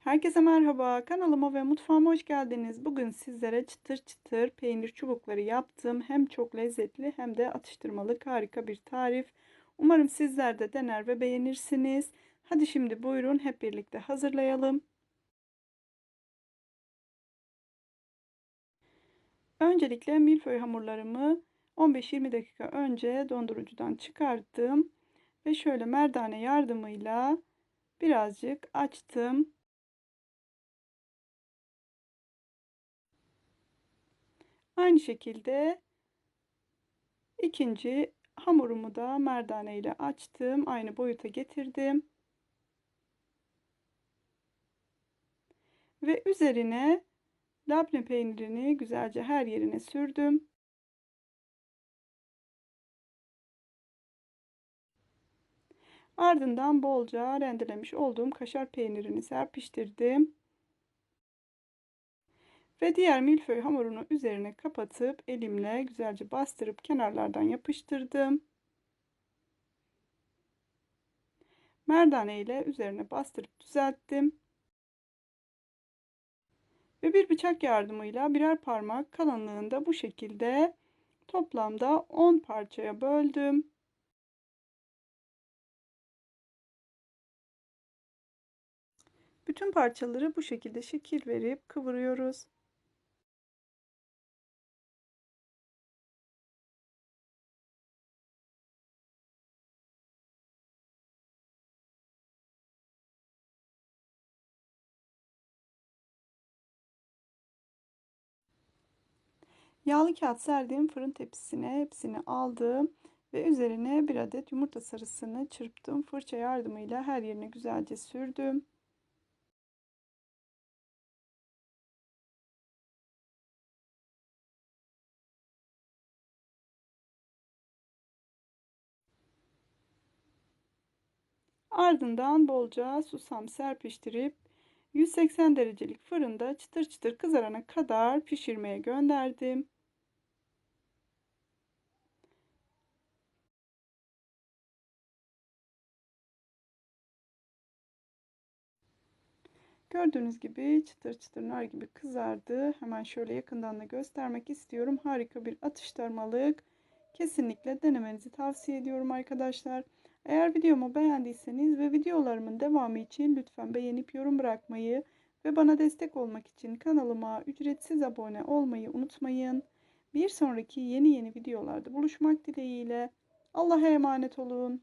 Herkese merhaba. Kanalıma ve mutfağıma hoş geldiniz. Bugün sizlere çıtır çıtır peynir çubukları yaptım. Hem çok lezzetli hem de atıştırmalık harika bir tarif. Umarım sizler de dener ve beğenirsiniz. Hadi şimdi buyurun hep birlikte hazırlayalım. Öncelikle milföy hamurlarımı 15-20 dakika önce dondurucudan çıkarttım ve şöyle merdane yardımıyla birazcık açtım. Aynı şekilde ikinci hamurumu da merdane ile açtım. Aynı boyuta getirdim. Ve üzerine labne peynirini güzelce her yerine sürdüm. Ardından bolca rendelemiş olduğum kaşar peynirini serpiştirdim. Ve diğer milföy hamurunu üzerine kapatıp elimle güzelce bastırıp kenarlardan yapıştırdım. Merdane ile üzerine bastırıp düzelttim. Ve bir bıçak yardımıyla birer parmak kalınlığında bu şekilde toplamda 10 parçaya böldüm. Bütün parçaları bu şekilde şekil verip kıvırıyoruz. Yağlı kağıt serdiğim fırın tepsisine hepsini aldım ve üzerine bir adet yumurta sarısını çırptım. Fırça yardımıyla her yerine güzelce sürdüm. Ardından bolca susam serpiştirip 180 derecelik fırında çıtır çıtır kızarana kadar pişirmeye gönderdim. Gördüğünüz gibi çıtır çıtır nar gibi kızardı. Hemen şöyle yakından da göstermek istiyorum. Harika bir atıştırmalık. Kesinlikle denemenizi tavsiye ediyorum arkadaşlar. Eğer videomu beğendiyseniz ve videolarımın devamı için lütfen beğenip yorum bırakmayı ve bana destek olmak için kanalıma ücretsiz abone olmayı unutmayın. Bir sonraki yeni yeni videolarda buluşmak dileğiyle. Allah'a emanet olun.